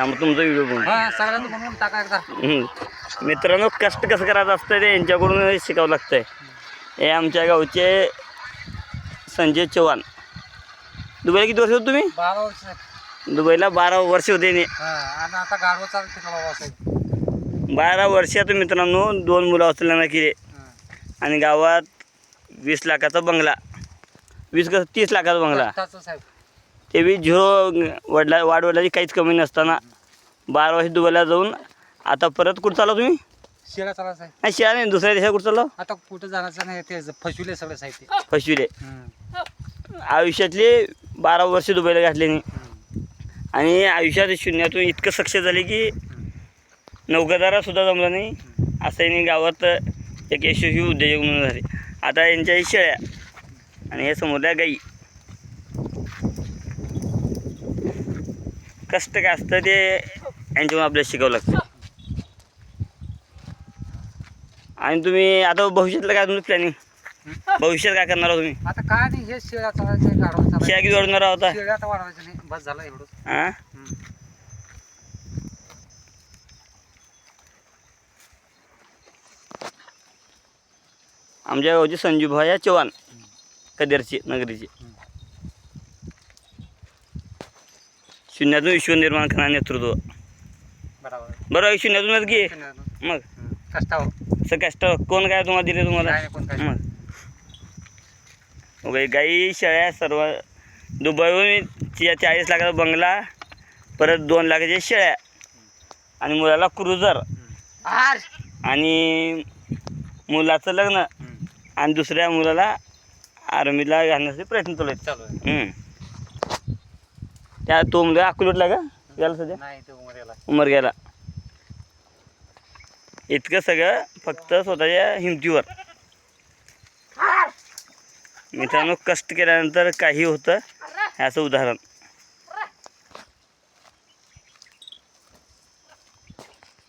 त्यामुळे तुमचा व्हिडिओ बघून हा सगळ्यांना टाका एकदा. हम्म. मित्रांनो कष्ट कसं करायचं असतं ते यांच्याकडून शिकावं लागतंय. हे आमच्या गावचे संजय चव्हाण. दुबईला किती वर्ष होते तुम्ही? बारा वर्ष. दुबईला बारा वर्ष होते ने हा आणि आता गाडवा चालते का बाबा साहेब बारा वर्षात मित्रांनो दोन मुलं असलेल्या केले आणि गावात वीस लाखाचा बंगला. वीस का तीस लाखाचा बंगला. कष्टाचं साहेब. ते बी झिरो वडला वाढवडल्याची काहीच कमी नसताना बारा वर्ष दुबईला जाऊन आता परत कुठं चालला तुम्ही? शेळ्या चाला साहेब. नाही शिया नाही दुसऱ्या देशात कुठं चाललो? आता कुठं जाण्याचं नाही ते फसविले सगळे साहित्य. फसविले हम्म. आयुष्यातले बारा वर्ष दुबईला घातले नाही हम्म. आणि आयुष्यात शून्यातून इतकं सक्सेस झाले की नौकादारासुद्धा जमला नाही. असं यांनी गावात एक यशस्वी उद्योजक म्हणून झाले. आता यांच्या ही शेळ्या आणि हे समोरल्या गाई. कष्ट काय असतं ते यांच्याकडून आपल्याला शिकावं लागतं. आणि तुम्ही आता भविष्यातलं काय तुमचं प्लॅनिंग भविष्यात काय करणार आहोत तुम्ही? आता काय नाही हे शेळ्या चालायचे किती वाढवणार आता? शेळ्या आता वाढवायचं नाही बस झालं एवढं हां. आमच्या गावचे संजूभाया चव्हाण कदेरची नगरीची. शून्यातून विश्व निर्माण करणारे नेतृत्व. बरं शून्यातूनच घे. हम्म. मग. असं कष्ट कोण काय तुम्हाला दिले तुम्हाला? मग. ओके गाई शेळ्या सर्व. दुबईहून चाळीस लाखाचा बंगला परत दोन लाखाच्या शेळ्या आणि मुलाला क्रुझर. आर. आणि मुलाचं लग्न. आणि दुसऱ्या मुलाला आर्मीला घालण्याचे प्रयत्न चालू आहेत. चालू आहे. हम्म. त्या तो मुलगा अकोलटला का? याला सध्या? उमर गेला इतकं सगळं फक्त स्वतःच्या हिमतीवर. मित्रांनो कष्ट केल्यानंतर काही होतं ह्याचं उदाहरण.